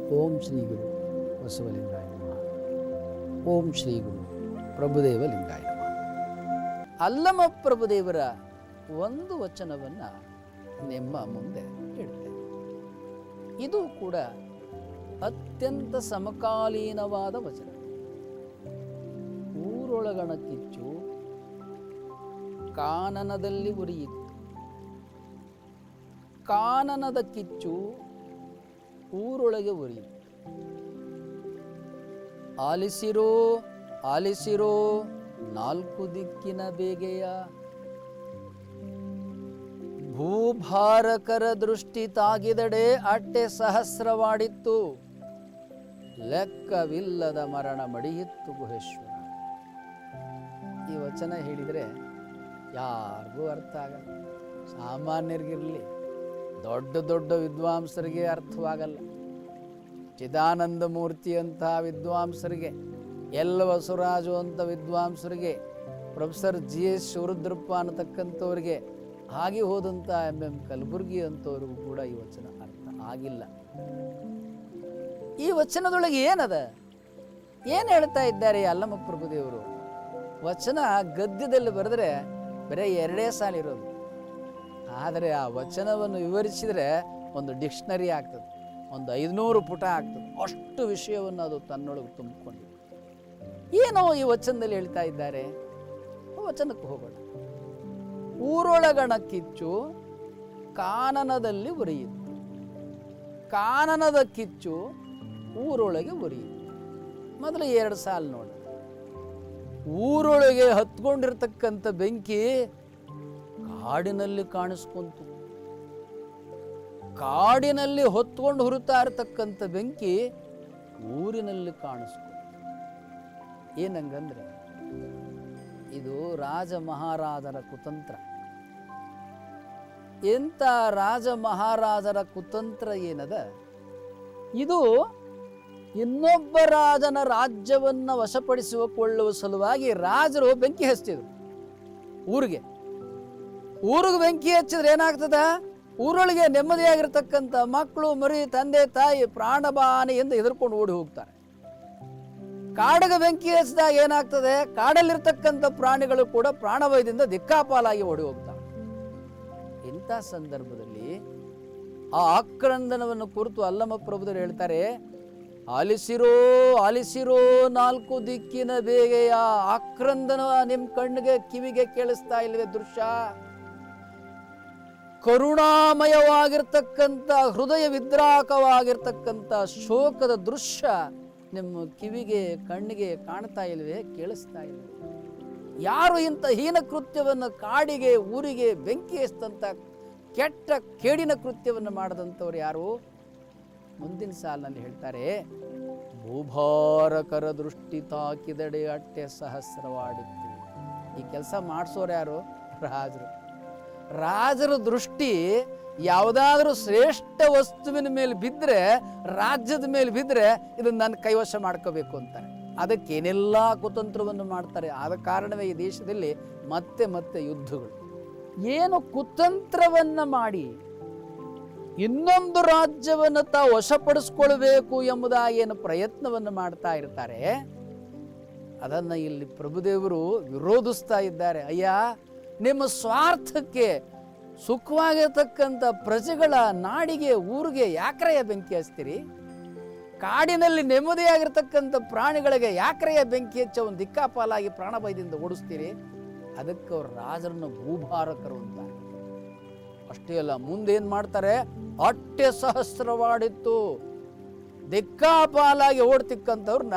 ಓಂ ಶ್ರೀ ಗುರು ಬಸವಲಿಂಗಾಯ ನಮಃ. ಓಂ ಶ್ರೀ ಗುರು ಪ್ರಭುದೇವ ಲಿಂಗಾಯ ನಮಃ. ಅಲ್ಲಮ ಪ್ರಭುದೇವರ ಒಂದು ವಚನವನ್ನು ನಿಮ್ಮ ಮುಂದೆ ಇಡ್ತೇನೆ ಇದು ಕೂಡ ಅತ್ಯಂತ ಸಮಕಾಲೀನವಾದ ವಚನ. ಊರೊಳಗಣ ಕಿಚ್ಚು ಕಾನನದಲ್ಲಿ ಉರಿಯಿತು. ಕಾನನದ ಕಿಚ್ಚು ಊರೊಳಗೆ ಉರಿಯಿತು ಆಲಿಸಿರೋ ಆಲಿಸಿರೋ ನಾಲ್ಕು ದಿಕ್ಕಿನ ಬೇಗೆಯ ಭೂಭಾರಕರ ದೃಷ್ಟಿ ತಾಗಿದಡೆ ಅಟ್ಟೆ ಸಹಸ್ರವಾಡಿತ್ತು. ಲೆಕ್ಕವಿಲ್ಲದ ಮರಣ ಮಡಿಯಿತ್ತು ಗುಹೇಶ್ವರ. ಈ ವಚನ ಹೇಳಿದರೆ ಯಾರಿಗೂ ಅರ್ಥ ಆಗಲ್ಲ. ಸಾಮಾನ್ಯರಿಗಿರಲಿ. ದೊಡ್ಡ ದೊಡ್ಡ ವಿದ್ವಾಂಸರಿಗೆ ಅರ್ಥವಾಗಲ್ಲ. ಚಿದಾನಂದ ಮೂರ್ತಿಯಂತಹ ವಿದ್ವಾಂಸರಿಗೆ, ಎಲ್ ಬಸವರಾಜು ಅಂತ ವಿದ್ವಾಂಸರಿಗೆ, ಪ್ರೊಫೆಸರ್ ಜಿ ಎಸ್ ಶಿವರುದ್ರಪ್ಪ ಅನ್ನತಕ್ಕಂಥವ್ರಿಗೆ ಆಗಿ ಹೋದಂಥ ಎಂ ಎಂ ಕಲಬುರ್ಗಿ ಅಂಥವ್ರಿಗೂ ಕೂಡ ಈ ವಚನ ಅರ್ಥ ಆಗಿಲ್ಲ. ಈ ವಚನದೊಳಗೆ ಏನದ? ಏನು ಹೇಳ್ತಾ ಇದ್ದಾರೆ ಅಲ್ಲಮ್ಮ ಅಲ್ಲಮ ಪ್ರಭುದೇವರು ವಚನ ಗದ್ಯದಲ್ಲಿ ಬರೆದ್ರೆ ಬರೀ ಎರಡೇ ಸಾಲ ಇರೋದು ಆದರೆ ಆ ವಚನವನ್ನು ವಿವರಿಸಿದರೆ ಒಂದು ಡಿಕ್ಷನರಿ ಆಗ್ತದೆ. ಒಂದು ಐದುನೂರು ಪುಟ ಆಗ್ತದೆ. ಅಷ್ಟು ವಿಷಯವನ್ನು ಅದು ತನ್ನೊಳಗೆ ತುಂಬಿಕೊಂಡಿದೆ. ಏನೋ ಈ ವಚನದಲ್ಲಿ ಹೇಳ್ತಾ ಇದ್ದಾರೆ. ವಚನಕ್ಕೆ ಹೋಗೋಣ. ಊರೊಳಗಣ ಕಿಚ್ಚು ಕಾನನದಲ್ಲಿ ಉರಿಯಿತು. ಕಾನನದ ಕಿಚ್ಚು ಊರೊಳಗೆ ಉರಿಯಿತು. ಮೊದಲು ಎರಡು ಸಾಲು ನೋಡಿ. ಊರೊಳಗೆ ಹತ್ಕೊಂಡಿರ್ತಕ್ಕಂಥ ಬೆಂಕಿ ಕಾಡಿನಲ್ಲಿ ಕಾಣಿಸ್ಕೊಂತು. ಕಾಡಿನಲ್ಲಿ ಹೊತ್ಕೊಂಡು ಹುರುತ್ತಾ ಇರತಕ್ಕಂಥ ಬೆಂಕಿ ಊರಿನಲ್ಲಿ ಕಾಣಿಸ್ಕೊಂತು. ಏನಂಗಂದ್ರೆ, ಇದು ರಾಜ ಮಹಾರಾಜರ ಕುತಂತ್ರ. ಎಂಥ ರಾಜ ಮಹಾರಾಜರ ಕುತಂತ್ರ ಏನದ? ಇದು ಇನ್ನೊಬ್ಬ ರಾಜನ ರಾಜ್ಯವನ್ನ ವಶಪಡಿಸಿಕೊಳ್ಳುವ ಸಲುವಾಗಿ ರಾಜರು ಬೆಂಕಿ ಹಚ್ತಿದ್ರು ಊರಿಗೆ. ಊರಿಗೆ ಬೆಂಕಿ ಹಚ್ಚಿದ್ರೆ ಏನಾಗ್ತದ? ಊರೊಳಗೆ ನೆಮ್ಮದಿಯಾಗಿರ್ತಕ್ಕಂಥ ಮಕ್ಕಳು, ಮರಿ, ತಂದೆ, ತಾಯಿ ಪ್ರಾಣಬಾನೆಯಿಂದ ಹೆದರ್ಕೊಂಡು ಓಡಿ ಹೋಗ್ತಾರೆ. ಕಾಡಿಗೆ ಬೆಂಕಿ ಹಚ್ಚಿದಾಗ ಏನಾಗ್ತದೆ? ಕಾಡಲ್ಲಿರ್ತಕ್ಕಂಥ ಪ್ರಾಣಿಗಳು ಕೂಡ ಪ್ರಾಣಭಯದಿಂದ ದಿಕ್ಕಾಪಾಲಾಗಿ ಓಡಿ ಹೋಗ್ತಾರೆ ಇಂಥ ಸಂದರ್ಭದಲ್ಲಿ ಆ ಆಕ್ರಂದನವನ್ನು ಕುರಿತು ಅಲ್ಲಮ ಪ್ರಭುದರು ಹೇಳ್ತಾರೆ ಆಲಿಸಿರೋ ಆಲಿಸಿರೋ ನಾಲ್ಕು ದಿಕ್ಕಿನ ಬೇಗೆಯ ಆಕ್ರಂದನ ನಿಮ್ಮ ಕಣ್ಣಿಗೆ ಕಿವಿಗೆ ಕೇಳಿಸ್ತಾ ಇಲ್ವೇ ದೃಶ್ಯ? ಕರುಣಾಮಯವಾಗಿರ್ತಕ್ಕಂಥ ಹೃದಯ ವಿದ್ರಾಕವಾಗಿರ್ತಕ್ಕಂಥ ಶೋಕದ ದೃಶ್ಯ ನಿಮ್ಮ ಕಿವಿಗೆ, ಕಣ್ಣಿಗೆ ಕಾಣ್ತಾ ಇಲ್ವೇ? ಕೇಳಿಸ್ತಾ ಇಲ್ವೇ? ಯಾರು ಇಂಥ ಹೀನ ಕೃತ್ಯವನ್ನು ಕಾಡಿಗೆ, ಊರಿಗೆ ಬೆಂಕಿ ಎಸ್ತಂಥ ಕೆಟ್ಟ, ಕೇಡಿನ ಕೃತ್ಯವನ್ನು ಮಾಡದಂಥವ್ರು ಯಾರು? ಮುಂದಿನ ಸಾಲಿನಲ್ಲಿ ಹೇಳ್ತಾರೆ, ಭೂಭಾರಕರ ದೃಷ್ಟಿ ತಾಕಿದಡೆ ಅಟ್ಟೆ ಸಹಸ್ರವಾಡಿತ್ತು. ಈ ಕೆಲಸ ಮಾಡಿಸೋರು ಯಾರು? ರಾಜರು. ರಾಜರ ದೃಷ್ಟಿ ಯಾವುದಾದ್ರೂ ಶ್ರೇಷ್ಠ ವಸ್ತುವಿನ ಮೇಲೆ ಬಿದ್ದರೆ ರಾಜ್ಯದ ಮೇಲೆ ಬಿದ್ದರೆ ಇದನ್ನು ನನ್ನ ಕೈವಶ ಮಾಡ್ಕೋಬೇಕು ಅಂತಾರೆ. ಅದಕ್ಕೇನೆಲ್ಲ ಕುತಂತ್ರವನ್ನು ಮಾಡ್ತಾರೆ. ಆದ ಕಾರಣವೇ ಈ ದೇಶದಲ್ಲಿ ಮತ್ತೆ ಮತ್ತೆ ಯುದ್ಧಗಳು. ಏನು ಕುತಂತ್ರವನ್ನು ಮಾಡಿ ಇನ್ನೊಂದು ರಾಜ್ಯವನ್ನು ತಾವು ವಶಪಡಿಸ್ಕೊಳ್ಬೇಕು ಎಂಬುದಾಗಿ ಏನು ಪ್ರಯತ್ನವನ್ನು ಮಾಡ್ತಾ ಇರ್ತಾರೆ, ಅದನ್ನು ಇಲ್ಲಿ ಪ್ರಭುದೇವರು ವಿರೋಧಿಸ್ತಾ ಇದ್ದಾರೆ. ಅಯ್ಯ ನಿಮ್ಮ ಸ್ವಾರ್ಥಕ್ಕೆ ಸುಖವಾಗಿರ್ತಕ್ಕಂಥ ಪ್ರಜೆಗಳ ನಾಡಿಗೆ, ಊರಿಗೆ ಯಾಕ್ರಯ ಬೆಂಕಿ ಹಚ್ತೀರಿ? ಕಾಡಿನಲ್ಲಿ ನೆಮ್ಮದಿಯಾಗಿರ್ತಕ್ಕಂಥ ಪ್ರಾಣಿಗಳಿಗೆ ಯಾಕ್ರಯ ಬೆಂಕಿ ಹಚ್ಚ ಒಂದು ದಿಕ್ಕಾಪಾಲಾಗಿ ಪ್ರಾಣಭಯದಿಂದ ಓಡಿಸ್ತೀರಿ? ಅದಕ್ಕೆ ಅವ್ರು ರಾಜರನ್ನು ಭೂಭಾರಕರು ಅಂತ ಅಷ್ಟೇ ಅಲ್ಲ ಮುಂದೇನು ಮಾಡ್ತಾರೆ? ಅಟ್ಟೆ ಸಹಸ್ರವಾಡಿತ್ತು. ದಿಕ್ಕಾಪಾಲಾಗಿ ಓಡ್ತಿಕ್ಕಂಥವ್ರನ್ನ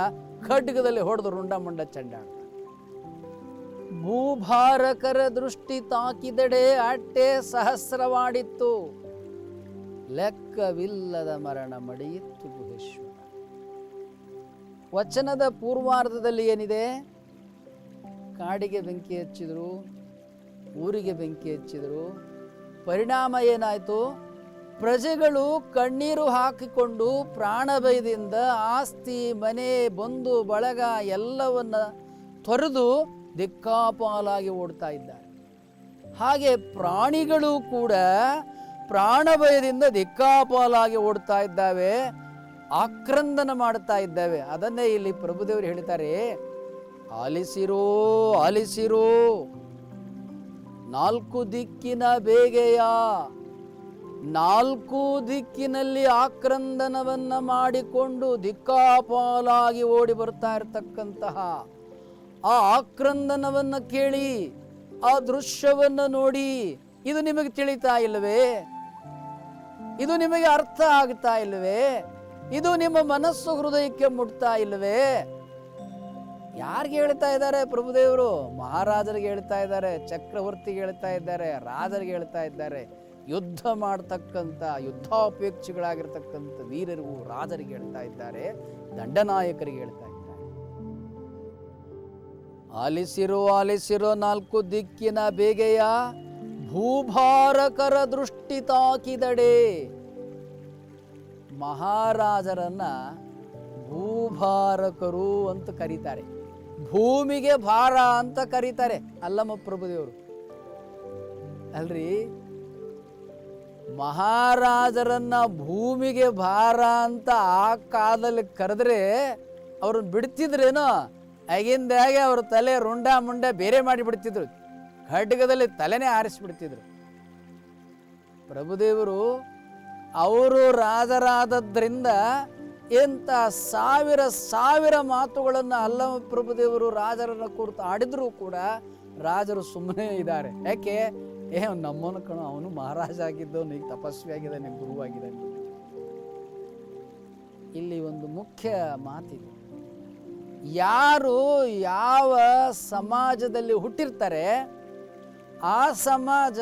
ಖಡ್ಗದಲ್ಲಿ ಹೊಡೆದು ರುಂಡ ಮುಂಡ ಚಂಡಾಡ್ತಾರೆ ಭೂಭಾರಕರ ದೃಷ್ಟಿ ತಾಕಿದಡೆ ಅಟ್ಟೆ ಸಹಸ್ರವಾಡಿತ್ತು. ಲೆಕ್ಕವಿಲ್ಲದ ಮರಣ ಮಡಿಯಿತ್ತು ಗುಹೇಶ್ವರ ವಚನದ ಪೂರ್ವಾರ್ಧದಲ್ಲಿ ಏನಿದೆ? ಕಾಡಿಗೆ ಬೆಂಕಿ ಹಚ್ಚಿದರು, ಊರಿಗೆ ಬೆಂಕಿ ಹಚ್ಚಿದರು, ಪರಿಣಾಮ ಏನಾಯಿತು? ಪ್ರಜೆಗಳು ಕಣ್ಣೀರು ಹಾಕಿಕೊಂಡು ಪ್ರಾಣಭಯದಿಂದ ಆಸ್ತಿ, ಮನೆ, ಬಂಧು, ಬಳಗ ಎಲ್ಲವನ್ನ ತೊರೆದು ದಿಕ್ಕಾಪಾಲಾಗಿ ಓಡ್ತಾ ಇದ್ದಾರೆ. ಹಾಗೆ ಪ್ರಾಣಿಗಳು ಕೂಡ ಪ್ರಾಣಭಯದಿಂದ ದಿಕ್ಕಾಪಾಲಾಗಿ ಓಡ್ತಾ ಇದ್ದಾವೆ, ಆಕ್ರಂದನ ಮಾಡ್ತಾ ಇದ್ದಾವೆ. ಅದನ್ನೇ ಇಲ್ಲಿ ಪ್ರಭುದೇವರು ಹೇಳ್ತಾರೆ, ಆಲಿಸಿರೋ ಆಲಿಸಿರೋ, ನಾಲ್ಕು ದಿಕ್ಕಿನ ಬೇಗೆಯ, ನಾಲ್ಕು ದಿಕ್ಕಿನಲ್ಲಿ ಆಕ್ರಂದನವನ್ನು ಮಾಡಿಕೊಂಡು ದಿಕ್ಕಾಪಾಲಾಗಿ ಓಡಿ ಬರ್ತಾ ಇರತಕ್ಕಂತಹ ಆ ಆಕ್ರಂದನವನ್ನ ಕೇಳಿ, ಆ ದೃಶ್ಯವನ್ನ ನೋಡಿ, ಇದು ನಿಮಗೆ ತಿಳಿತಾ ಇಲ್ಲವೇ? ಇದು ನಿಮಗೆ ಅರ್ಥ ಆಗ್ತಾ ಇಲ್ಲವೇ? ಇದು ನಿಮ್ಮ ಮನಸ್ಸು ಹೃದಯಕ್ಕೆ ಮುಟ್ತಾ ಇಲ್ಲವೇ? ಯಾರಿಗೆ ಹೇಳ್ತಾ ಇದ್ದಾರೆ ಪ್ರಭುದೇವರು? ಮಹಾರಾಜರಿಗೆ ಹೇಳ್ತಾ ಇದ್ದಾರೆ, ಚಕ್ರವರ್ತಿಗೆ ಹೇಳ್ತಾ ಇದ್ದಾರೆ, ರಾಜರಿಗೆ ಹೇಳ್ತಾ ಇದ್ದಾರೆ. ಯುದ್ಧ ಮಾಡ್ತಕ್ಕಂಥ, ಯುದ್ಧಾಪೇಕ್ಷಿಗಳಾಗಿರ್ತಕ್ಕಂಥ ವೀರರಿಗೂ ರಾಜರಿಗೆ ಹೇಳ್ತಾ ಇದ್ದಾರೆ, ದಂಡನಾಯಕರಿಗೆ ಹೇಳ್ತಾ ಇದ್ದಾರೆ. ಆಲಿಸಿರೋ ಆಲಿಸಿರೋ ನಾಲ್ಕು ದಿಕ್ಕಿನ ಬೇಗೆಯ ಭೂಭಾರಕರ ದೃಷ್ಟಿ ತಾಕಿದಡೆ. ಮಹಾರಾಜರನ್ನ ಭೂಭಾರಕರು ಅಂತ ಕರೀತಾರೆ. ಭೂಮಿಗೆ ಭಾರ ಅಂತ ಕರೀತಾರೆ ಅಲ್ಲಮ್ಮ ಪ್ರಭುದೇವರು. ಅಲ್ರಿ? ಮಹಾರಾಜರನ್ನ ಭೂಮಿಗೆ ಭಾರ ಅಂತ ಆ ಕಾಲದಲ್ಲಿ ಕರೆದ್ರೆ ಅವ್ರನ್ನ ಬಿಡ್ತಿದ್ರೇನೋ? ಆಗಿಂದಾಗೆ ಅವ್ರ ತಲೆ ರುಂಡ ಮುಂಡ ಬೇರೆ ಮಾಡಿಬಿಡ್ತಿದ್ರು. ಖಡ್ಗದಲ್ಲಿ ತಲೆನೇ ಆರಿಸ್ಬಿಡ್ತಿದ್ರು. ಪ್ರಭುದೇವರು, ಅವರು ರಾಜರಾದದ್ರಿಂದ ಎಂಥ ಸಾವಿರ ಸಾವಿರ ಮಾತುಗಳನ್ನು ಅಲ್ಲ ಪ್ರಭುದೇವರು ರಾಜರನ್ನ ಕುರಿತು ಆಡಿದರೂ ಕೂಡ ರಾಜರು ಸುಮ್ಮನೆ ಇದ್ದಾರೆ. ಯಾಕೆ? ಏ, ನಮ್ಮನ್ನು ಕಣ, ಅವನು ಮಹಾರಾಜ ಆಗಿದ್ದವನು, ಈಗ ತಪಸ್ವಿ ಆಗಿದ್ದಾನೆ ಗುರುವಾಗಿದ್ದಾನೆ ಇಲ್ಲಿ ಒಂದು ಮುಖ್ಯ ಮಾತಿದೆ. ಯಾರು ಯಾವ ಸಮಾಜದಲ್ಲಿ ಹುಟ್ಟಿರ್ತಾರೆ, ಆ ಸಮಾಜ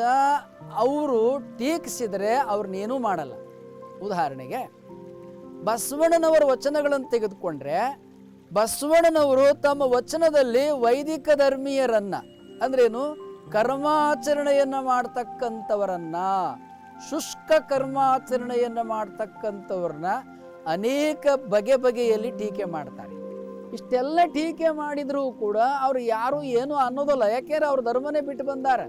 ಅವರು ಟೀಕಿಸಿದರೆ ಅವ್ರನ್ನೇನೂ ಮಾಡಲ್ಲ. ಉದಾಹರಣೆಗೆ, ಬಸವಣ್ಣನವರ ವಚನಗಳನ್ನು ತೆಗೆದುಕೊಂಡ್ರೆ, ಬಸವಣ್ಣನವರು ತಮ್ಮ ವಚನದಲ್ಲಿ ವೈದಿಕ ಧರ್ಮೀಯರನ್ನು, ಅಂದ್ರೇನು? ಕರ್ಮಾಚರಣೆಯನ್ನ ಮಾಡ್ತಕ್ಕಂಥವರನ್ನ, ಶುಷ್ಕ ಕರ್ಮಾಚರಣೆಯನ್ನ ಮಾಡ್ತಕ್ಕಂಥವ್ರನ್ನ ಅನೇಕ ಬಗೆ ಬಗೆಯಲ್ಲಿ ಟೀಕೆ ಮಾಡ್ತಾರೆ. ಇಷ್ಟೆಲ್ಲ ಟೀಕೆ ಮಾಡಿದರೂ ಕೂಡ ಅವ್ರು ಯಾರು ಏನು ಅನ್ನೋದಲ್ಲ ಯಾಕೆಂದ್ರೆ ಅವ್ರ ಧರ್ಮನೇ ಬಿಟ್ಟು ಬಂದಾರೆ.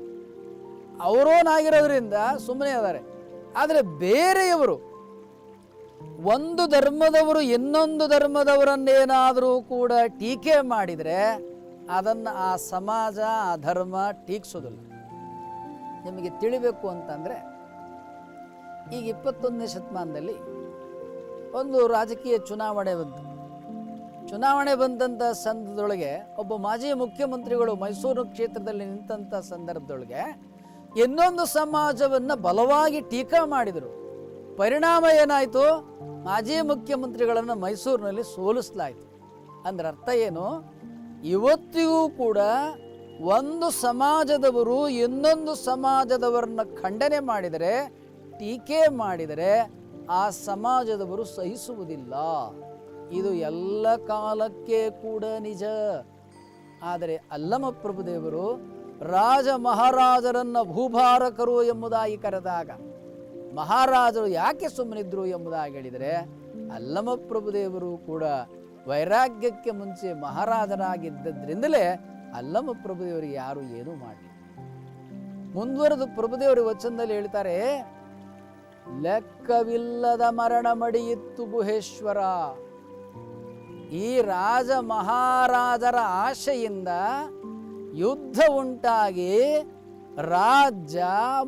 ಅವರೋನಾಗಿರೋದ್ರಿಂದ ಸುಮ್ಮನೆ ಅದಾರೆ ಆದರೆ ಬೇರೆಯವರು ಒಂದು ಧರ್ಮದವರು ಇನ್ನೊಂದು ಧರ್ಮದವರನ್ನೇನಾದರೂ ಕೂಡ ಟೀಕೆ ಮಾಡಿದರೆ ಅದನ್ನು ಆ ಸಮಾಜ, ಆ ಧರ್ಮ ಟೀಕ್ಸೋದಿಲ್ಲ. ನಿಮಗೆ ತಿಳಿಬೇಕು ಅಂತಂದರೆ ಈಗ ಇಪ್ಪತ್ತೊಂದನೇ ಶತಮಾನದಲ್ಲಿ ಒಂದು ರಾಜಕೀಯ ಚುನಾವಣೆ ಬಂತು. ಚುನಾವಣೆ ಬಂದಂಥ ಸಂದರ್ಭದೊಳಗೆ ಒಬ್ಬ ಮಾಜಿ ಮುಖ್ಯಮಂತ್ರಿಗಳು ಮೈಸೂರು ಕ್ಷೇತ್ರದಲ್ಲಿ ನಿಂತಂಥ ಸಂದರ್ಭದೊಳಗೆ ಇನ್ನೊಂದು ಸಮಾಜವನ್ನು ಬಲವಾಗಿ ಟೀಕಾ ಮಾಡಿದರು. ಪರಿಣಾಮ ಏನಾಯಿತು? ಮಾಜಿ ಮುಖ್ಯಮಂತ್ರಿಗಳನ್ನು ಮೈಸೂರಿನಲ್ಲಿ ಸೋಲಿಸಲಾಯಿತು. ಅಂದ್ರೆ ಅರ್ಥ ಏನು? ಇವತ್ತಿಗೂ ಕೂಡ ಒಂದು ಸಮಾಜದವರು ಇನ್ನೊಂದು ಸಮಾಜದವರನ್ನ ಖಂಡನೆ ಮಾಡಿದರೆ, ಟೀಕೆ ಮಾಡಿದರೆ ಆ ಸಮಾಜದವರು ಸಹಿಸುವುದಿಲ್ಲ. ಇದು ಎಲ್ಲ ಕಾಲಕ್ಕೆ ಕೂಡ ನಿಜ. ಆದರೆ ಅಲ್ಲಮ ಪ್ರಭುದೇವರು ರಾಜ ಮಹಾರಾಜರನ್ನು ಭೂಭಾರಕರು ಎಂಬುದಾಗಿ ಕರೆದಾಗ, ಮಹಾರಾಜರು ಯಾಕೆ ಸುಮ್ಮನಿದ್ರು ಎಂಬುದಾಗಿ ಹೇಳಿದರೆ ಅಲ್ಲಮ ಪ್ರಭುದೇವರು ಕೂಡ ವೈರಾಗ್ಯಕ್ಕೆ ಮುಂಚೆ ಮಹಾರಾಜರಾಗಿದ್ದದ್ರಿಂದಲೇ ಅಲ್ಲಮ ಪ್ರಭುದೇವರಿಗೆ ಯಾರು ಏನೂ ಮಾಡಲಿ ಮುಂದುವರೆದು ಪ್ರಭುದೇವರು ವಚನದಲ್ಲಿ ಹೇಳ್ತಾರೆ, ಲೆಕ್ಕವಿಲ್ಲದ ಮರಣ ಮಡಿಯಿತ್ತು ಗುಹೇಶ್ವರ. ಈ ರಾಜ ಮಹಾರಾಜರ ಆಶೆಯಿಂದ ಯುದ್ಧ ಉಂಟಾಗಿ ರಾಜ್ಯ,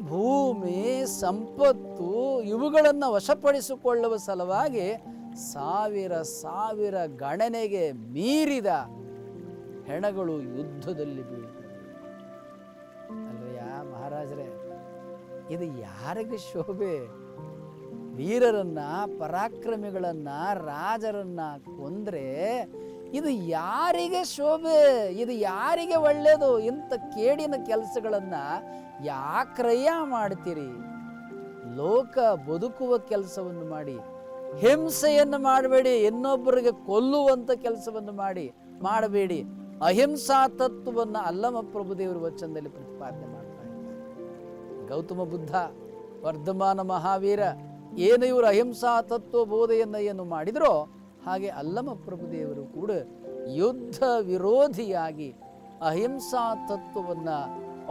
ಭೂಮಿ, ಸಂಪತ್ತು ಇವುಗಳನ್ನು ವಶಪಡಿಸಿಕೊಳ್ಳುವ ಸಲುವಾಗಿ ಸಾವಿರ ಸಾವಿರ ಗಣನೆಗೆ ಮೀರಿದ ಹೆಣಗಳು ಯುದ್ಧದಲ್ಲಿ ಬೀಳ್ತವೆ ಅಲ್ವಯ್ಯ ಮಹಾರಾಜರೇ, ಇದು ಯಾರಿಗೆ ಶೋಭೆ? ವೀರರನ್ನ, ಪರಾಕ್ರಮಿಗಳನ್ನು, ರಾಜರನ್ನು ಕೊಂದರೆ ಇದು ಯಾರಿಗೆ ಶೋಭೆ, ಇದು ಯಾರಿಗೆ ಒಳ್ಳೆಯದು ಇಂಥ ಕೇಡಿನ ಕೆಲಸಗಳನ್ನು ಯಾಕ್ರಯ್ಯ ಮಾಡ್ತೀರಿ? ಲೋಕ ಬದುಕುವ ಕೆಲಸವನ್ನು ಮಾಡಿ, ಹಿಂಸೆಯನ್ನು ಮಾಡಬೇಡಿ, ಇನ್ನೊಬ್ಬರಿಗೆ ಕೊಲ್ಲುವಂಥ ಕೆಲಸವನ್ನು ಮಾಡಿ, ಮಾಡಬೇಡಿ. ಅಹಿಂಸಾ ತತ್ವವನ್ನು ಅಲ್ಲಮ ಪ್ರಭುದೇವರು ವಚನದಲ್ಲಿ ಪ್ರತಿಪಾದನೆ ಮಾಡ್ತಾ ಇದ್ದಾರೆ. ಗೌತಮ ಬುದ್ಧ, ವರ್ಧಮಾನ ಮಹಾವೀರ ಏನು ಇವರು ಅಹಿಂಸಾ ತತ್ವ ಬೋಧೆಯನ್ನು ಏನು ಮಾಡಿದರೋ ಹಾಗೆ ಅಲ್ಲಮ ಪ್ರಭುದೇವರು ಕೂಡ ಯುದ್ಧ ವಿರೋಧಿಯಾಗಿ ಅಹಿಂಸಾ ತತ್ವವನ್ನು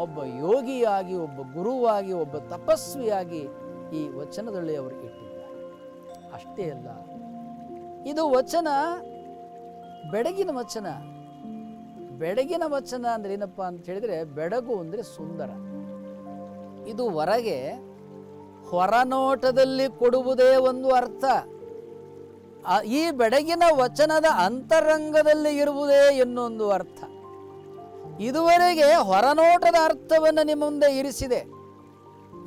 ಒಬ್ಬ ಯೋಗಿಯಾಗಿ, ಒಬ್ಬ ಗುರುವಾಗಿ, ಒಬ್ಬ ತಪಸ್ವಿಯಾಗಿ ಈ ವಚನದಲ್ಲಿ ಅವರು ಇಟ್ಟಿದ್ದಾರೆ. ಅಷ್ಟೇ ಅಲ್ಲ, ಇದು ವಚನ, ಬೆಡಗಿನ ವಚನ. ಬೆಡಗಿನ ವಚನ ಅಂದ್ರೆ ಏನಪ್ಪ ಅಂತ ಹೇಳಿದ್ರೆ, ಬೆಡಗು ಅಂದ್ರೆ ಸುಂದರ. ಇದು ಹೊರಗೆ ಹೊರನೋಟದಲ್ಲಿ ಕೊಡುವುದೇ ಒಂದು ಅರ್ಥ. ಈ ಬೆಡಗಿನ ವಚನದ ಅಂತರಂಗದಲ್ಲಿ ಇರುವುದೇ ಇನ್ನೊಂದು ಅರ್ಥ. ಇದುವರೆಗೆ ಹೊರನೋಟದ ಅರ್ಥವನ್ನು ನಿಮ್ಮ ಮುಂದೆ ಇರಿಸಿದೆ.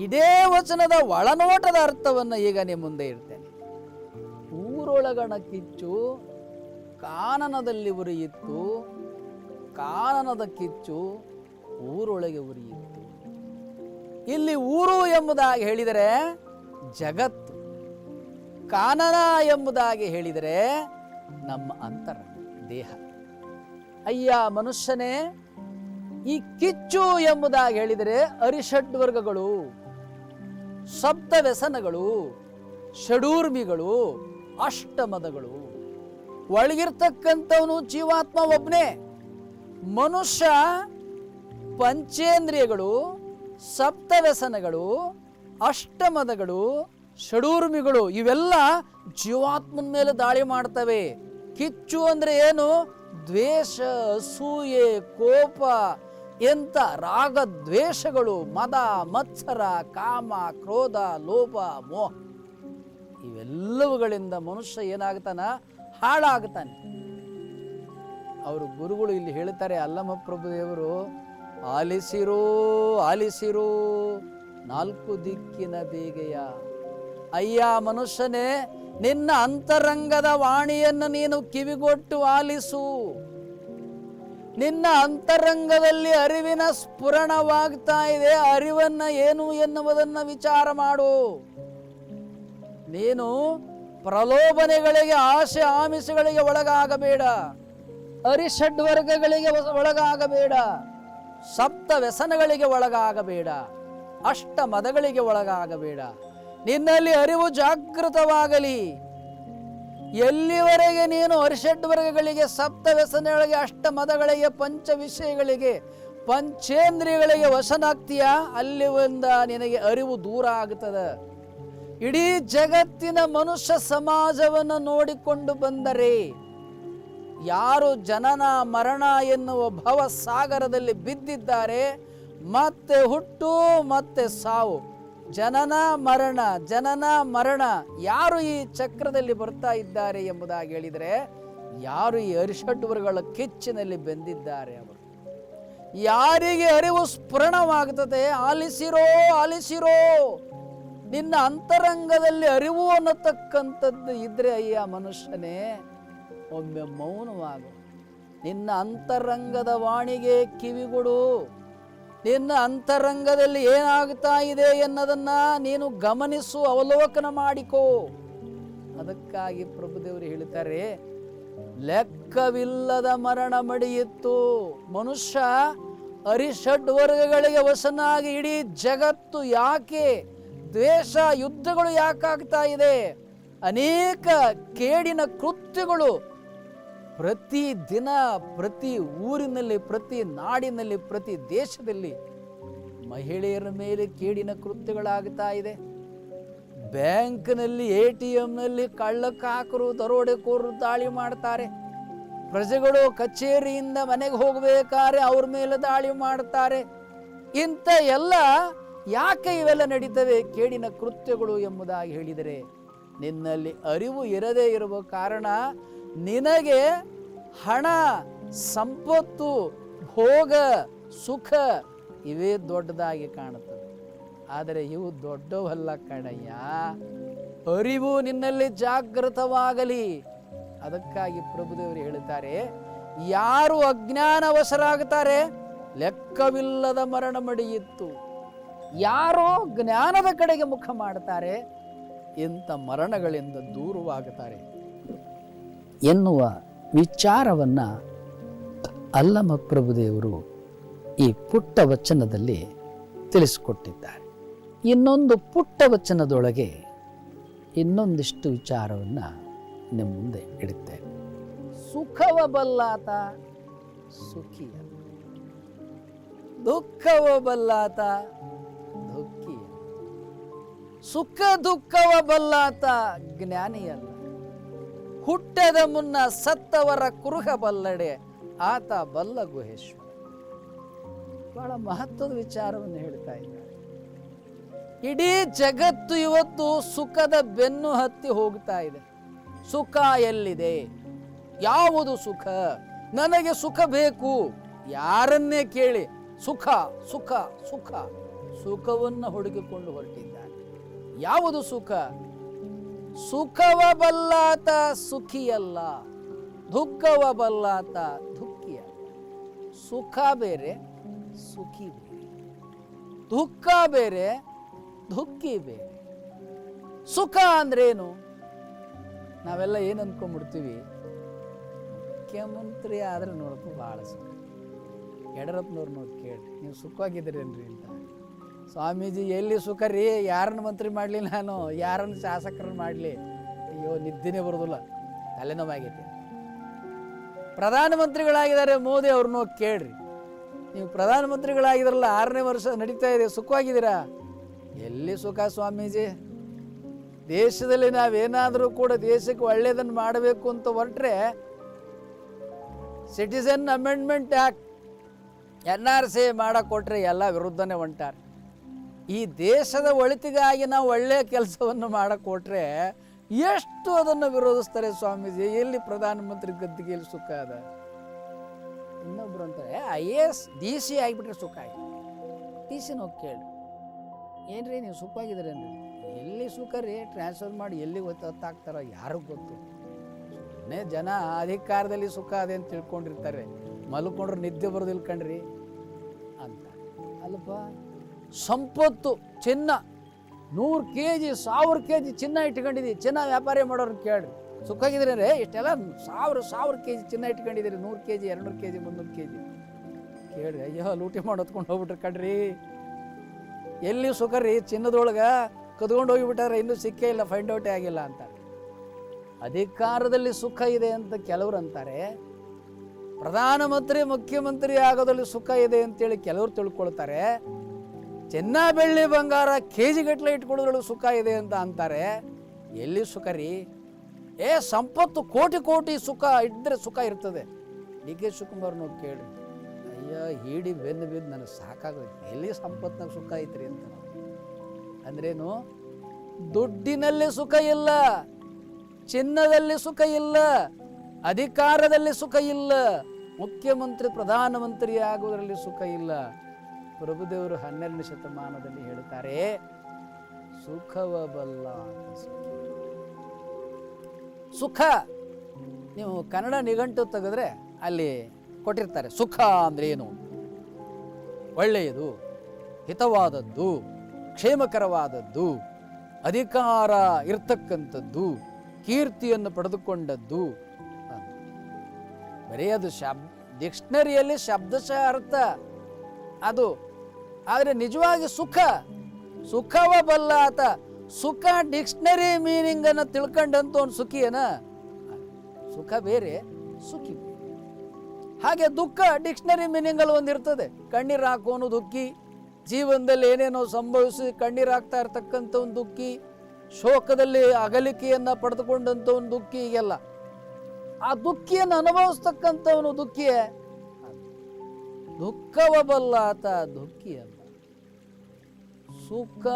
ಇದೇ ವಚನದ ಒಳನೋಟದ ಅರ್ಥವನ್ನು ಈಗ ನಿಮ್ಮ ಮುಂದೆ ಇರ್ತೇನೆ. ಊರೊಳಗಣ ಕಿಚ್ಚು ಕಾನನದಲ್ಲಿ ಉರಿಯಿತ್ತು ಕಾನನದ ಕಿಚ್ಚು ಊರೊಳಗೆ ಉರಿಯಿತ್ತು. ಇಲ್ಲಿ ಊರು ಎಂಬುದಾಗಿ ಹೇಳಿದರೆ ಜಗತ್ತು. ಕಾನನ ಎಂಬುದಾಗಿ ಹೇಳಿದರೆ ನಮ್ಮ ಅಂತರ, ದೇಹ. ಅಯ್ಯ ಮನುಷ್ಯನೇ, ಈ ಕಿಚ್ಚು ಎಂಬುದಾಗಿ ಹೇಳಿದರೆ ಅರಿಷಡ್ ವರ್ಗಗಳು, ಸಪ್ತ ವ್ಯಸನಗಳು, ಷಡೂರ್ಮಿಗಳು, ಅಷ್ಟಮದಗಳು. ಒಳಗಿರ್ತಕ್ಕಂಥವನು ಜೀವಾತ್ಮ ಒಬ್ಬನೇ ಮನುಷ್ಯ ಪಂಚೇಂದ್ರಿಯಗಳು ಸಪ್ತ ವ್ಯಸನಗಳು ಅಷ್ಟಮದಗಳು, ಷಡೂರ್ಮಿಗಳು, ಇವೆಲ್ಲ ಜೀವಾತ್ಮನ ಮೇಲೆ ದಾಳಿ ಮಾಡ್ತವೆ. ಕಿಚ್ಚು ಅಂದ್ರೆ ಏನು? ದ್ವೇಷ, ಅಸೂಯೆ, ಕೋಪ ಎಂಥ ರಾಗ ದ್ವೇಷಗಳು, ಮದ, ಮತ್ಸರ, ಕಾಮ, ಕ್ರೋಧ ಲೋಭ ಮೋಹ. ಇವೆಲ್ಲವುಗಳಿಂದ ಮನುಷ್ಯ ಏನಾಗ್ತಾನ? ಹಾಳಾಗ್ತಾನೆ. ಅವರು ಗುರುಗಳು ಇಲ್ಲಿ ಹೇಳ್ತಾರೆ ಅಲ್ಲಮ ಪ್ರಭುದೇವರು ಆಲಿಸಿರೋ ಆಲಿಸಿರೋ ನಾಲ್ಕು ದಿಕ್ಕಿನ ಬೇಗೆಯ. ಅಯ್ಯ ಮನುಷ್ಯನೇ, ನಿನ್ನ ಅಂತರಂಗದ ವಾಣಿಯನ್ನು ನೀನು ಕಿವಿಗೊಟ್ಟು ಆಲಿಸು. ನಿನ್ನ ಅಂತರಂಗದಲ್ಲಿ ಅರಿವಿನ ಸ್ಫುರಣವಾಗ್ತಾ ಇದೆ, ಅರಿವನ್ನ ಏನು ಎನ್ನುವುದನ್ನು ವಿಚಾರ ಮಾಡು. ನೀನು ಪ್ರಲೋಭನೆಗಳಿಗೆ, ಆಸೆ ಆಮಿಷಗಳಿಗೆ ಒಳಗಾಗಬೇಡ. ಅರಿಷಡ್ವರ್ಗಗಳಿಗೆ ಒಳಗಾಗಬೇಡ. ಸಪ್ತ ವ್ಯಸನಗಳಿಗೆ ಒಳಗಾಗಬೇಡ ಅಷ್ಟ ಮದಗಳಿಗೆ ಒಳಗಾಗಬೇಡ. ನಿನ್ನಲ್ಲಿ ಅರಿವು ಜಾಗೃತವಾಗಲಿ. ಎಲ್ಲಿವರೆಗೆ ನೀನು ಅರಿಷಡ್ ವರ್ಗಗಳಿಗೆ ಸಪ್ತ ವ್ಯಸನಗಳಿಗೆ ಅಷ್ಟ ಮದಗಳಿಗೆ ಪಂಚ ವಿಷಯಗಳಿಗೆ ಪಂಚೇಂದ್ರಿಯಗಳಿಗೆ ವಶನಾಗ್ತೀಯ? ಅಲ್ಲಿಂದ ನಿನಗೆ ಅರಿವು ದೂರ ಆಗುತ್ತದೆ ಇಡೀ ಜಗತ್ತಿನ ಮನುಷ್ಯ ಸಮಾಜವನ್ನು ನೋಡಿಕೊಂಡು ಬಂದರೆ ಯಾರು ಜನನ ಮರಣ ಎನ್ನುವ ಭವ ಸಾಗರದಲ್ಲಿ ಬಿದ್ದಿದ್ದಾರೆ, ಮತ್ತೆ ಹುಟ್ಟು, ಮತ್ತೆ ಸಾವು. ಜನನ ಮರಣ ಜನನ ಮರಣ, ಯಾರು ಈ ಚಕ್ರದಲ್ಲಿ ಬರ್ತಾ ಇದ್ದಾರೆ ಎಂಬುದಾಗಿ ಹೇಳಿದರೆ, ಯಾರು ಈ ಅರಿಷಡ್ವರ್ಗಳ ಕಿಚ್ಚಿನಲ್ಲಿ ಬೆಂದಿದ್ದಾರೆ ಅವರು. ಯಾರಿಗೆ ಅರಿವು ಸ್ಫುರಣವಾಗುತ್ತದೆ, ಆಲಿಸಿರೋ ಆಲಿಸಿರೋ. ನಿನ್ನ ಅಂತರಂಗದಲ್ಲಿ ಅರಿವು ಅನ್ನತಕ್ಕಂಥದ್ದು ಇದ್ರೆ ಅಯ್ಯ ಮನುಷ್ಯನೇ ಒಮ್ಮೆ ಮೌನವಾಗು. ನಿನ್ನ ಅಂತರಂಗದ ವಾಣಿಗೆ ಕಿವಿಗೊಡು. ನಿನ್ನ ಅಂತರಂಗದಲ್ಲಿ ಏನಾಗ್ತಾ ಇದೆ ಎನ್ನೋದನ್ನು ನೀನು ಗಮನಿಸು, ಅವಲೋಕನ ಮಾಡಿಕೋ. ಅದಕ್ಕಾಗಿ ಪ್ರಭುದೇವರು ಹೇಳ್ತಾರೆ ಲೆಕ್ಕವಿಲ್ಲದ ಮರಣ ಮಡಿಯಿತ್ತು. ಮನುಷ್ಯ ಅರಿಷಡ್ ವರ್ಗಗಳಿಗೆ ವಸನಾಗಿ ಇಡೀ ಜಗತ್ತು ಯಾಕೆ? ದ್ವೇಷ, ಯುದ್ಧಗಳು ಯಾಕಾಗ್ತಾ ಇದೆ? ಅನೇಕ ಕೇಡಿನ ಕೃತ್ಯಗಳು ಪ್ರತಿ ದಿನ, ಪ್ರತಿ ಊರಿನಲ್ಲಿ, ಪ್ರತಿ ನಾಡಿನಲ್ಲಿ, ಪ್ರತಿ ದೇಶದಲ್ಲಿ ಮಹಿಳೆಯರ ಮೇಲೆ ಕೇಡಿನ ಕೃತ್ಯಗಳಾಗ್ತಾ ಇದೆ. ಬ್ಯಾಂಕ್ನಲ್ಲಿ, ಎ ಟಿ ಎಂನಲ್ಲಿ ಕಳ್ಳಕ್ಕಾಕರು ದರೋಡೆಕೋರರು ದಾಳಿ ಮಾಡ್ತಾರೆ. ಪ್ರಜೆಗಳು ಕಚೇರಿಯಿಂದ ಮನೆಗೆ ಹೋಗಬೇಕಾದ್ರೆ ಅವ್ರ ಮೇಲೆ ದಾಳಿ ಮಾಡ್ತಾರೆ. ಇಂಥ ಎಲ್ಲ ಯಾಕೆ ಇವೆಲ್ಲ ನಡೀತವೆ ಕೇಡಿನ ಕೃತ್ಯಗಳು ಎಂಬುದಾಗಿ ಹೇಳಿದರೆ ನಿನ್ನಲ್ಲಿ ಅರಿವು ಇರದೇ ಇರುವ ಕಾರಣ ನಿನಗೆ ಹಣ, ಸಂಪತ್ತು, ಭೋಗ, ಸುಖ ಇವೇ ದೊಡ್ಡದಾಗಿ ಕಾಣುತ್ತದೆ ಆದರೆ ಇವು ದೊಡ್ಡವಲ್ಲ ಕಣಯ್ಯ. ಅರಿವು ನಿನ್ನಲ್ಲಿ ಜಾಗೃತವಾಗಲಿ. ಅದಕ್ಕಾಗಿ ಪ್ರಭುದೇವರು ಹೇಳುತ್ತಾರೆ, ಯಾರು ಅಜ್ಞಾನವಶರಾಗುತ್ತಾರೆ, ಲೆಕ್ಕವಿಲ್ಲದ ಮರಣ ಮಡಿಯಿತ್ತು. ಯಾರೋ ಜ್ಞಾನದ ಕಡೆಗೆ ಮುಖ ಮಾಡ್ತಾರೆ ಇಂಥ ಮರಣಗಳಿಂದ ದೂರವಾಗುತ್ತಾರೆ. ಎನ್ನುವ ವಿಚಾರವನ್ನು ಅಲ್ಲಮ ಪ್ರಭುದೇವರು ಈ ಪುಟ್ಟ ವಚನದಲ್ಲಿ ತಿಳಿಸಿಕೊಟ್ಟಿದ್ದಾರೆ. ಇನ್ನೊಂದು ಪುಟ್ಟ ವಚನದೊಳಗೆ ಇನ್ನೊಂದಿಷ್ಟು ವಿಚಾರವನ್ನು ನಿಮ್ಮ ಮುಂದೆ ಇಡುತ್ತೇನೆ. ಸುಖವ ಬಲ್ಲಾತ ಸುಖಿಯ. ದುಃಖವ ಬಲ್ಲಾತ ದುಃಖಿಯ. ಸುಖ ದುಃಖವ ಬಲ್ಲಾತ ಜ್ಞಾನಿಯಲ್ಲ ಹುಟ್ಟದ ಮುನ್ನ ಸತ್ತವರ ಕುರುಹ ಬಲ್ಲಡೆ, ಆತ ಬಲ್ಲ ಗುಹೇಶ್ವರ ಬಹಳ ಮಹತ್ವದ ವಿಚಾರವನ್ನು ಹೇಳ್ತಾ ಇದ್ದಾರೆ. ಇಡೀ ಜಗತ್ತು ಇವತ್ತು ಸುಖದ ಬೆನ್ನು ಹತ್ತಿ ಹೋಗ್ತಾ ಇದೆ. ಸುಖ ಎಲ್ಲಿದೆ? ಯಾವುದು ಸುಖ? ನನಗೆ ಸುಖ ಬೇಕು. ಯಾರನ್ನೇ ಕೇಳಿ? ಸುಖ ಸುಖ ಸುಖ. ಸುಖವನ್ನು ಹುಡುಕಿಕೊಂಡು ಹೊರಟಿದ್ದಾನೆ ಯಾವುದು ಸುಖ? ಸುಖವ ಬಲ್ಲಾತ ಸುಖಿಯಲ್ಲ ದುಃಖವ ಬಲ್ಲಾತ ದುಃಖಿಯಲ್ಲ ಸುಖ ಬೇರೆ, ಸುಖಿ ಬೇರೆ. ದುಃಖ ಬೇರೆ, ದುಃಖಿ ಬೇರೆ. ಸುಖ ಅಂದ್ರೇನು? ನಾವೆಲ್ಲ ಏನು ಅಂದ್ಕೊಂಡ್ಬಿಡ್ತೀವಿ ಮುಖ್ಯಮಂತ್ರಿ ಆದರೆ ನೋಡೋಕ್ಕೂ ಭಾಳ ಸುಖ. ಯಡಿಯೂರಪ್ಪನವ್ರು ನೋಡಿ ಕೇಳಿ ನೀವು ಸುಖವಾಗಿದ್ದೀರೇನ್ರಿ ಅಂತ. ಸ್ವಾಮೀಜಿ, ಎಲ್ಲಿ ಸುಖ ರೀ? ಯಾರನ್ನ ಮಂತ್ರಿ ಮಾಡಲಿ ನಾನು? ಯಾರನ್ನು ಶಾಸಕರನ್ನು ಮಾಡಲಿ? ಅಯ್ಯೋ, ನಿದ್ದೆನೇ ಬರೋದಿಲ್ಲ. ತಲೆನೋವಾಗೈತಿ. ಪ್ರಧಾನಮಂತ್ರಿಗಳಾಗಿದ್ದಾರೆ ಮೋದಿ ಅವ್ರನ್ನ ಕೇಳ್ರಿ. ನೀವು ಪ್ರಧಾನಮಂತ್ರಿಗಳಾಗಿದ್ರಲ್ಲ, ಆರನೇ ವರ್ಷ ನಡೀತಾ ಇದೆ, ಸುಖವಾಗಿದ್ದೀರಾ? ಎಲ್ಲಿ ಸುಖ ಸ್ವಾಮೀಜಿ? ದೇಶದಲ್ಲಿ ನಾವೇನಾದರೂ ಕೂಡ ದೇಶಕ್ಕೆ ಒಳ್ಳೆಯದನ್ನು ಮಾಡಬೇಕು ಅಂತ ಹೊರಟ್ರೆ citizen amendment act N R C ಮಾಡಕ್ಕೆ ಕೊಟ್ಟರೆ ಎಲ್ಲ ವಿರುದ್ಧನೇ ಹೊಂಟಾರ. ಈ ದೇಶದ ಒಳಿತಿಗಾಗಿ ನಾವು ಒಳ್ಳೆಯ ಕೆಲಸವನ್ನು ಮಾಡಕ್ಕೆ ಕೊಟ್ಟರೆ ಎಷ್ಟು ಅದನ್ನು ವಿರೋಧಿಸ್ತಾರೆ ಸ್ವಾಮೀಜಿ? ಎಲ್ಲಿ ಪ್ರಧಾನಮಂತ್ರಿ ಗದ್ದಿಗೆಯಲ್ಲಿ ಸುಖ ಅದ? ಇನ್ನೊಬ್ರು ಅಂತಾರೆ, I A S, D C ಆಗಿಬಿಟ್ರೆ ಸುಖ ಆಯ್ತು. ಡಿ ಸಿ ಹೋಗಿ ಕೇಳಿ. ಏನ್ರಿ ನೀವು ಸುಖವಾಗಿದ್ದೀರೇನ್ರಿ? ಎಲ್ಲಿ ಸುಖ ರೀ? ಟ್ರಾನ್ಸ್ಫರ್ ಮಾಡಿ ಎಲ್ಲಿ ಗೊತ್ತಾಗ್ತಾರೋ ಯಾರಿಗೂ ಗೊತ್ತು? ಸುಮ್ಮನೆ ಜನ ಅಧಿಕಾರದಲ್ಲಿ ಸುಖ ಅದೇ ಅಂತ ತಿಳ್ಕೊಂಡಿರ್ತಾರೆ. ಮಲ್ಕೊಂಡ್ರೆ ನಿದ್ದೆ ಬರೋದಿಲ್ಲ ಕಣ್ರಿ ಅಂತ. ಅಲ್ಪ ಸಂಪತ್ತು ಚಿನ್ನ. ನೂರು ಕೆ ಜಿ ಸಾವಿರ ಕೆ ಜಿ ಚಿನ್ನ ಇಟ್ಕೊಂಡಿದ್ದೀವಿ ಚಿನ್ನ ವ್ಯಾಪಾರ ಮಾಡೋರು ಕೇಳ್ರಿ. ಸುಖಾಗಿದ್ರೆ ರೇ ಇಷ್ಟೆಲ್ಲ ಸಾವಿರ ಸಾವಿರ ಕೆ ಜಿ ಚಿನ್ನ ಇಟ್ಕೊಂಡಿದ್ದೀರಿ ನೂರು ಕೆ ಜಿ ಎರಡುನೂರು ಕೆ ಜಿ ಮುನ್ನೂರು ಕೆ ಜಿ ಕೇಳ್ರಿ, ಅಯ್ಯೋ, ಲೂಟಿ ಮಾಡಿ ಹೊತ್ಕೊಂಡು ಹೋಗ್ಬಿಟ್ರಿ ಕಣ್ರಿ. ಎಲ್ಲಿ ಸುಖ ರೀ? ಚಿನ್ನದೊಳಗೆ ಕದ್ಕೊಂಡು ಹೋಗಿಬಿಟ್ಟಾರೆ, ಇನ್ನೂ ಸಿಕ್ಕೇ ಇಲ್ಲ ಫೈಂಡ್ ಔಟೇ ಆಗಿಲ್ಲ ಅಂತ. ಅಧಿಕಾರದಲ್ಲಿ ಸುಖ ಇದೆ ಅಂತ ಕೆಲವರು ಅಂತಾರೆ. ಪ್ರಧಾನಮಂತ್ರಿ, ಮುಖ್ಯಮಂತ್ರಿ ಆಗೋದ್ರಲ್ಲಿ ಸುಖ ಇದೆ ಅಂತೇಳಿ ಕೆಲವರು ತಿಳ್ಕೊಳ್ತಾರೆ. ಚಿನ್ನ ಬೆಳ್ಳಿ ಬಂಗಾರ ಕೆ ಜಿಗಟ್ಟಲೆ ಇಟ್ಕೊಳ್ಳೋದ್ರೊಳಗೆ ಸುಖ ಇದೆ ಅಂತ ಅಂತಾರೆ. ಎಲ್ಲಿ ಸುಖ ರೀ? ಏ, ಸಂಪತ್ತು ಕೋಟಿ ಕೋಟಿ ಸುಖ ಇದ್ದರೆ ಸುಖ ಇರ್ತದೆ. ಡಿ ಕೆ ಶಿವಕುಮಾರ್ನ ಕೇಳಿ. ಅಯ್ಯ, ಹೀಡಿ ಬೆನ್ನು ಬಿದ್ದು ನನಗೆ ಸಾಕಾಗೋಯ್ತು ಎಲ್ಲಿ ಸಂಪತ್ನಾಗ ಸುಖ ಐತ್ರಿ ಅಂತ ನಾವು. ಅಂದ್ರೇನು? ದುಡ್ಡಿನಲ್ಲಿ ಸುಖ ಇಲ್ಲ, ಚಿನ್ನದಲ್ಲಿ ಸುಖ ಇಲ್ಲ, ಅಧಿಕಾರದಲ್ಲಿ ಸುಖ ಇಲ್ಲ, ಮುಖ್ಯಮಂತ್ರಿ, ಪ್ರಧಾನಮಂತ್ರಿ ಆಗುವುದರಲ್ಲಿ ಸುಖ ಇಲ್ಲ. ಪ್ರಭುದೇವರು ಹನ್ನೆರಡನೇ ಶತಮಾನದಲ್ಲಿ ಹೇಳ್ತಾರೆ ಸುಖವ ಬಲ್ಲ ಸುಖ, ನೀವು ಕನ್ನಡ ನಿಘಂಟು ತೆಗೆದ್ರೆ ಅಲ್ಲಿ ಕೊಟ್ಟಿರ್ತಾರೆ, ಸುಖ ಅಂದ್ರೆ ಏನು ಒಳ್ಳೆಯದು, ಹಿತವಾದದ್ದು, ಕ್ಷೇಮಕರವಾದದ್ದು, ಅಧಿಕಾರ ಇರ್ತಕ್ಕಂಥದ್ದು, ಕೀರ್ತಿಯನ್ನು ಪಡೆದುಕೊಂಡದ್ದು. ಬರೀ ಅದು ಶಬ್, ಡಿಕ್ಷನರಿಯಲ್ಲಿ ಶಬ್ದಶಃ ಅರ್ಥ. ಅದು ಆದರೆ ನಿಜವಾಗಿ ಸುಖ, ಸುಖವ ಬಲ್ಲ ಆತ. ಸುಖ ಡಿಕ್ಷನರಿ ಮೀನಿಂಗನ್ನು ತಿಳ್ಕೊಂಡಂತ ಒಂದು ಸುಖಿಯನ? ಸುಖ ಬೇರೆ, ಸುಖಿ ಹಾಗೆ ದುಃಖ ಡಿಕ್ಷನರಿ ಮೀನಿಂಗಲ್ಲಿ ಒಂದು ಇರ್ತದೆ. ಕಣ್ಣೀರು ಹಾಕೋನು ದುಃಖಿ, ಜೀವನದಲ್ಲಿ ಏನೇನೋ ಸಂಭವಿಸಿ ಕಣ್ಣೀರು ಹಾಕ್ತಾ ಇರ್ತಕ್ಕಂಥ ಒಂದು ದುಃಖಿ, ಶೋಕದಲ್ಲಿ ಅಗಲಿಕೆಯನ್ನು ಪಡೆದುಕೊಂಡಂಥ ಒಂದು ದುಃಖಿ ಹೀಗೆಲ್ಲ ಆ ದುಃಖಿಯನ್ನು ಅನುಭವಿಸ್ತಕ್ಕಂಥವನು ದುಃಖಿಯೇ? ದುಃಖವ ಬಲ್ಲಾತ ದುಃಖಿಯಲ್ಲ ಸುಖ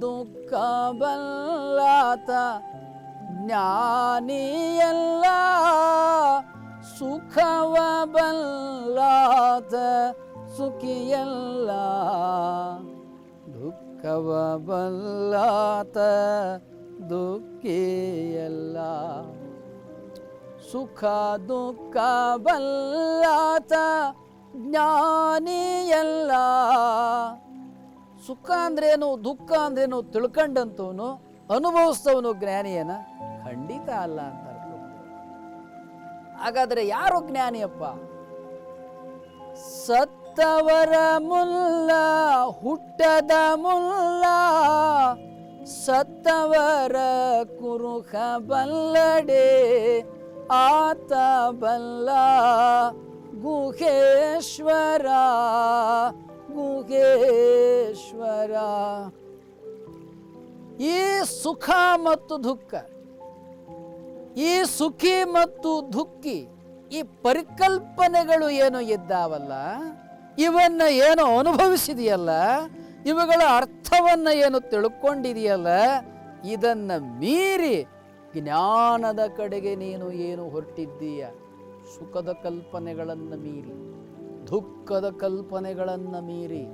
ದುಃಖ ಬಲ್ಲಾತ ಜ್ಞಾನಿಯಲ್ಲ. ಸುಖವ ಬಲ್ಲಾತ ಸುಖಿಯಲ್ಲ. ದುಃಖವ ಬಲ್ಲಾತ ದುಃಖಿಯಲ್ಲ. ಸುಖ ದುಃಖ ಬಲ್ಲಾತ ಜ್ಞಾನಿಯಲ್ಲ. ಸುಖ ಅಂದ್ರೇನು, ದುಃಖ ಅಂದ್ರೇನು ತಿಳ್ಕೊಂಡಂತವನು, ಅನುಭವಿಸ್ತವನು ಜ್ಞಾನಿಯನ? ಖಂಡಿತ ಅಲ್ಲ ಅಂತ ಅರ್ಥ ಹಾಗಾದ್ರೆ ಯಾರು ಜ್ಞಾನಿಯಪ್ಪ? ಸತ್ತವರ ಮುಲ್ಲ, ಹುಟ್ಟದ ಮುಲ್ಲ, ಸತ್ತವರ ಕುರುಖ ಬಲ್ಲಡೆ, ಆತ ಬಲ್ಲ ಗುಹೇಶ್ವರ ಗುಹೇಶ್ವರ. ಈ ಸುಖ ಮತ್ತು ದುಃಖ, ಈ ಸುಖಿ ಮತ್ತು ದುಃಖಿ, ಈ ಪರಿಕಲ್ಪನೆಗಳು ಏನು ಇದ್ದಾವಲ್ಲ, ಇವನ್ನ ಏನು ಅನುಭವಿಸಿದೆಯಲ್ಲ, ಇವುಗಳ ಅರ್ಥವನ್ನು ಏನು ತಿಳ್ಕೊಂಡಿದೆಯಲ್ಲ, ಇದನ್ನು ಮೀರಿ ಜ್ಞಾನದ ಕಡೆಗೆ ನೀನು ಏನು ಹೊರಟಿದ್ದೀಯ? ಸುಖದ ಕಲ್ಪನೆಗಳನ್ನು ಮೀರಿ, ದುಃಖದ ಕಲ್ಪನೆಗಳನ್ನು ಮೀರಿ,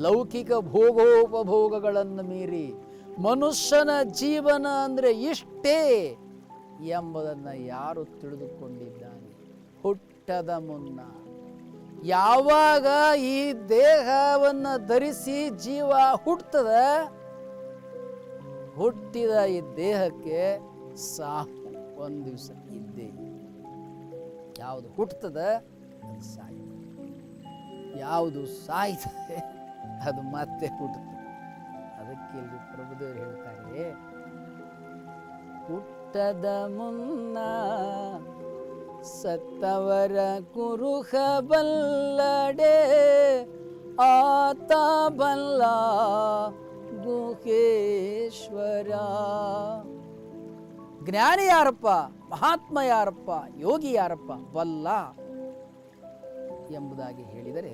ಲೌಕಿಕ ಭೋಗೋಪಭೋಗಗಳನ್ನು ಮೀರಿ, ಮನುಷ್ಯನ ಜೀವನ ಅಂದರೆ ಇಷ್ಟೇ ಎಂಬುದನ್ನು ಯಾರು ತಿಳಿದುಕೊಂಡಿದ್ದಾನೆ? ಹುಟ್ಟದ ಮುನ್ನ. ಯಾವಾಗ ಈ ದೇಹವನ್ನು ಧರಿಸಿ ಜೀವ ಹುಟ್ಟದ ಹುಟ್ಟಿದ ಈ ದೇಹಕ್ಕೆ ಸಾಕು. ಒಂದು ದಿವಸ ಇದ್ದೇ ಇದೆ. ಯಾವುದು ಹುಟ್ಟುತ್ತದೆ ಅದು ಸಾಯ್ತದೆ. ಯಾವುದು ಸಾಯ್ತದೆ ಅದು ಮತ್ತೆ ಹುಟ್ಟುತ್ತದೆ ಅದಕ್ಕೆ ಇಲ್ಲಿ ಪ್ರಭುದೇವರು ಹೇಳ್ತಾರೆ, ಹುಟ್ಟದ ಮುನ್ನ ಸತ್ತವರ ಕುರುಹ ಬಲ್ಲಡೆ ಆತ ಬಲ್ಲ ಗುಹೇಶ್ವರ. ಜ್ಞಾನಿ ಯಾರಪ್ಪ ಮಹಾತ್ಮ ಯಾರಪ್ಪ ಯೋಗಿ ಯಾರಪ್ಪ ಬಲ್ಲ ಎಂಬುದಾಗಿ ಹೇಳಿದರೆ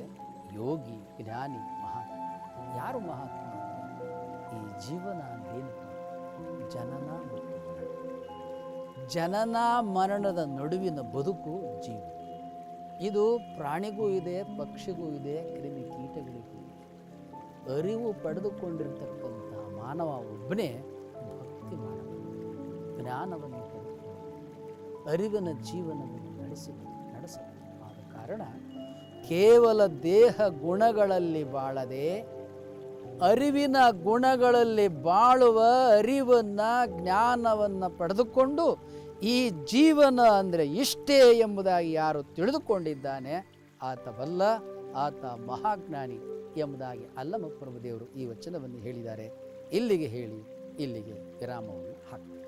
ಯೋಗಿ, ಜ್ಞಾನಿ, ಮಹಾತ್ಮ. ಯಾರು ಮಹಾತ್ಮ? ಈ ಜೀವನ ಏನು ಜನನ ಮತ್ತು ಮರಣ. ಜನನ, ಮರಣದ ನಡುವಿನ ಬದುಕು ಜೀವ. ಇದು ಪ್ರಾಣಿಗೂ ಇದೆ, ಪಕ್ಷಿಗೂ ಇದೆ, ಕ್ರಿಮಿ ಕೀಟಗಳಿಗೂ ಅರಿವು ಪಡೆದುಕೊಂಡಿರ್ತಕ್ಕಂಥ ಮಾನವ ಒಬ್ಬನೇ ಜ್ಞಾನವನ್ನು ಪಡೆದುಕೊಂಡು ಅರಿವಿನ ಜೀವನವನ್ನು ನಡೆಸಿ ನಡೆಸಬೇಕು ಆದ ಕಾರಣ ಕೇವಲ ದೇಹ ಗುಣಗಳಲ್ಲಿ ಬಾಳದೆ ಅರಿವಿನ ಗುಣಗಳಲ್ಲಿ ಬಾಳುವ ಅರಿವನ್ನು, ಜ್ಞಾನವನ್ನು ಪಡೆದುಕೊಂಡು ಈ ಜೀವನ ಅಂದರೆ ಇಷ್ಟೇ ಎಂಬುದಾಗಿ ಯಾರು ತಿಳಿದುಕೊಂಡಿದ್ದಾನೆ ಆತ ಬಲ್ಲ ಆತ ಮಹಾಜ್ಞಾನಿ ಎಂಬುದಾಗಿ ಅಲ್ಲಮ ಪ್ರಭುದೇವರು ಈ ವಚನವನ್ನು ಹೇಳಿದ್ದಾರೆ. ಇಲ್ಲಿಗೆ ಹೇಳಿ, ಇಲ್ಲಿಗೆ ವಿರಾಮವನ್ನು ಹಾಕ್ತಾರೆ